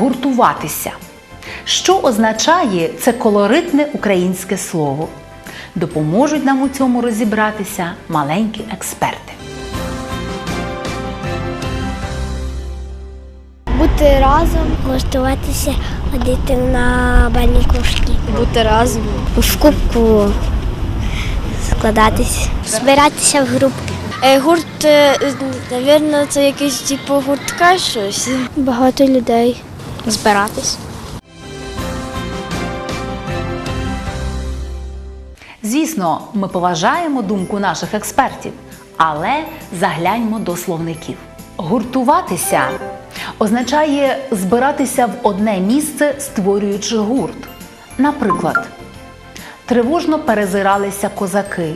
гуртуватися. Що означає це колоритне українське слово? Допоможуть нам у цьому розібратися маленькі експерти. Бути разом, гуртуватися, ходити на бальні кружки. Бути разом. В кубку складатись. Збиратися в групки. Гурт, мабуть, це якийсь типу гуртка щось. Багато людей. Збиратись. Звісно, ми поважаємо думку наших експертів, але загляньмо до словників. Гуртуватися означає збиратися в одне місце, створюючи гурт. Наприклад, тривожно перезиралися козаки,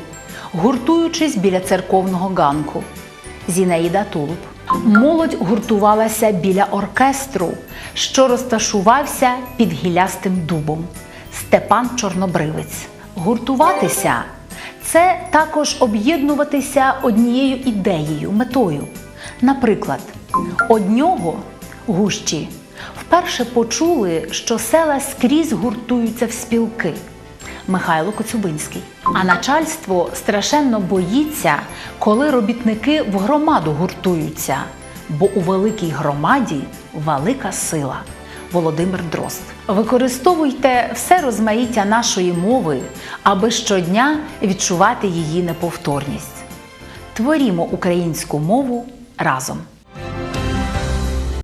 гуртуючись біля церковного ганку. Зінаїда Тулуб. Молодь гуртувалася біля оркестру, що розташувався під гілястим дубом. Степан Чорнобривець. Гуртуватися це також об'єднуватися однією ідеєю, метою. Наприклад, однього гущі вперше почули, що села скрізь гуртуються в спілки. Михайло Коцюбинський. А начальство страшенно боїться, коли робітники в громаду гуртуються, бо у великій громаді велика сила. Володимир Дрозд. Використовуйте все розмаїття нашої мови, аби щодня відчувати її неповторність. Творімо українську мову разом.